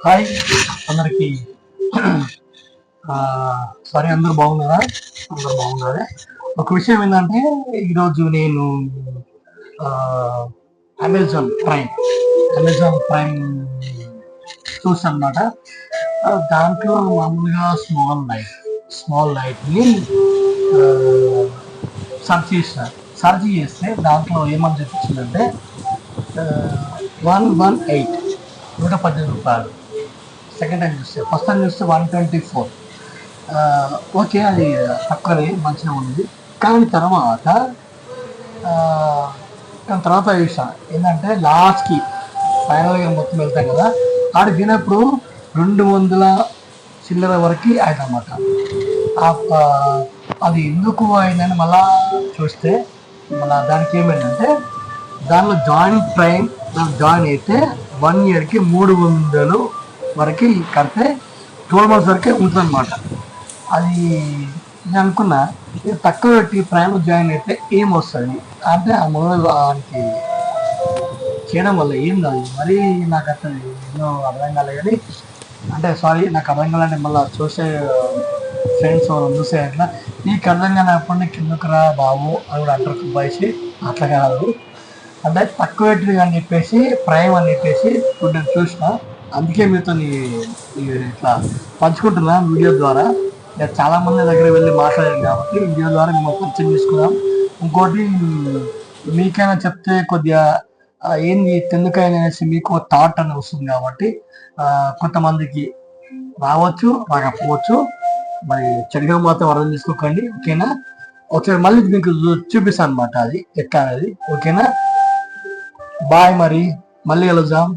Hi. అందరికి. Sorry అందరు బాగున్నారా? అందరు బాగున్నారా? ఒక విషయం ఏంటంటే ఈరోజు నేను అమెజాన్ ప్రైమ్ అమెజాన్ ప్రైమ్ చూసాను అనమాట దాంట్లో మామూలుగా స్మాల్ లైట్ స్మాల్ లైట్ని సర్చ్ చేసిన సర్చ్ చేస్తే దాంట్లో ఏమని చెప్పిందంటే వన్ వన్ ఎయిట్ నూట పద్దెనిమిది రూపాయలు. సెకండ్ టైం చూస్తే ఫస్ట్ టైం చూస్తే వన్ ట్వంటీ ఫోర్ ఓకే అది uh, తక్కువనే మంచిగా ఉంది. కానీ తర్వాత దాని తర్వాత చూసాను ఏంటంటే లాస్ట్కి ఫైనల్గా మొత్తం వెళ్తాం కదా ఆడు తినప్పుడు రెండు వందల చిల్లర వరకు అయిందన్నమాట. ఆ- అది ఎందుకు అయిందని మళ్ళా చూస్తే మన దానికి ఏమైందంటే దానిలో జాయిన్ ట్రైన్ దానికి జాయిన్ అయితే వన్ ఇయర్కి మూడు వందలు వరకు కడితే ట్వెల్వ్ మంత్స్ వరకే ఉంటుంది అనమాట అది నేను అనుకున్నా ఇది తక్కువ పెట్టి ప్రైమ్ జాయిన్ అయితే ఏం వస్తుంది? అంటే ఆ మొదలు దానికి చేయడం వల్ల ఏం కాదు. మరీ నాకు అసలు ఎన్నో అర్థం కాలేదు కానీ అంటే సారీ నాకు అర్థం కాలంటే మళ్ళీ చూసే ఫ్రెండ్స్ చూసే అట్లా నీకు అర్థం కానప్పుడు కిందకు రా బాబు అని కూడా అంటారు బాయ్స్ అట్లా కాదు. అంటే తక్కువ పెట్టి అని చెప్పేసి ప్రైమ్ అని చెప్పేసి ఇప్పుడు నేను చూసిన అందుకే మీతో ఇట్లా పంచుకుంటున్నా వీడియో ద్వారా. చాలా మంది దగ్గర వెళ్ళి మాట్లాడాను కాబట్టి వీడియో ద్వారా మేము పరిచయం చేసుకున్నాం. ఇంకోటి మీకైనా చెప్తే కొద్దిగా ఏంది ఎందుకైనా అనేసి మీకు థాట్ అని వస్తుంది కాబట్టి కొంతమందికి రావచ్చు రాకపోవచ్చు. మరి చెడుగా మాత్రం అర్థం చేసుకోకండి ఓకేనా? ఒకసారి మళ్ళీ మీకు చూ- చూపిస్తాను అనమాట అది ఎట్లా అనేది ఓకేనా? బాయ్ మరి మళ్ళీ కలుద్దాం.